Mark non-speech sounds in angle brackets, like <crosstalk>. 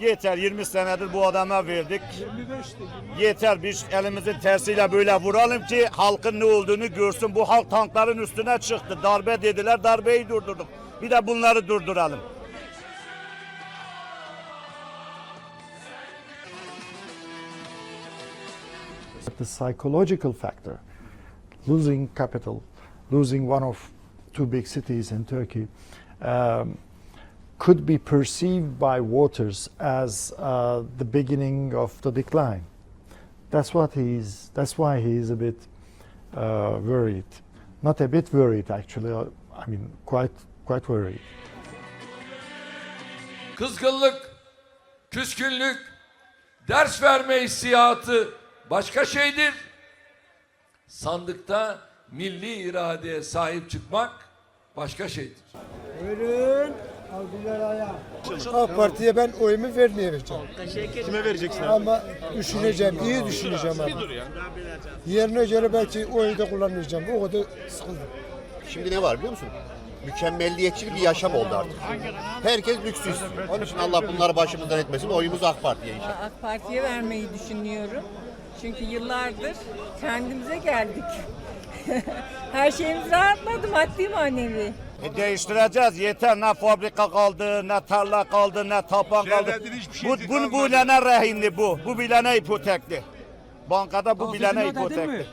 Yeter 20 senedir bu adama verdik. Yeter biz elimizin tersiyle böyle vuralım ki halkın ne olduğunu görsün. Bu halk tankların üstüne çıktı. Darbe dediler darbeyi durdurduk. Bir de bunları durduralım. The psychological factor, losing capital, losing one of two big cities in Turkey, um, could be perceived by voters as uh, the beginning of the decline. That's what he's. That's why he is a bit uh, worried. Not a bit worried, actually. uh, I mean, quite, quite worried. Kızgınlık, küskünlük, ders verme hissiyatı başka şeydir. Sandıkta milli iradeye sahip çıkmak başka şeydir. Buyurun. AK Parti'ye ben oyumu vermeyeceğim. Kime vereceksin abi? Ama düşüneceğim, iyi düşüneceğim ama. Yerine göre belki oyu da kullanacağım. O kadar sıkıldım. Şimdi ne var biliyor musun? Mükemmelliyetçi bir yaşam oldu artık. Herkes lüksü istiyor. Onun için Allah bunları başımızdan etmesin. Oyumuz AK Parti'ye inşallah. AK Parti'ye vermeyi düşünüyorum. Çünkü yıllardır kendimize geldik. <laughs> Her şeyimiz rahatladı maddi manevi. E değiştireceğiz. Yeter ne fabrika kaldı, ne tarla kaldı, ne tapan kaldı. Devletin hiçbir şey Bu, bu, bu bilene rehinli bu. Bu bilene ipotekli. Bankada bu bilene ipotekli.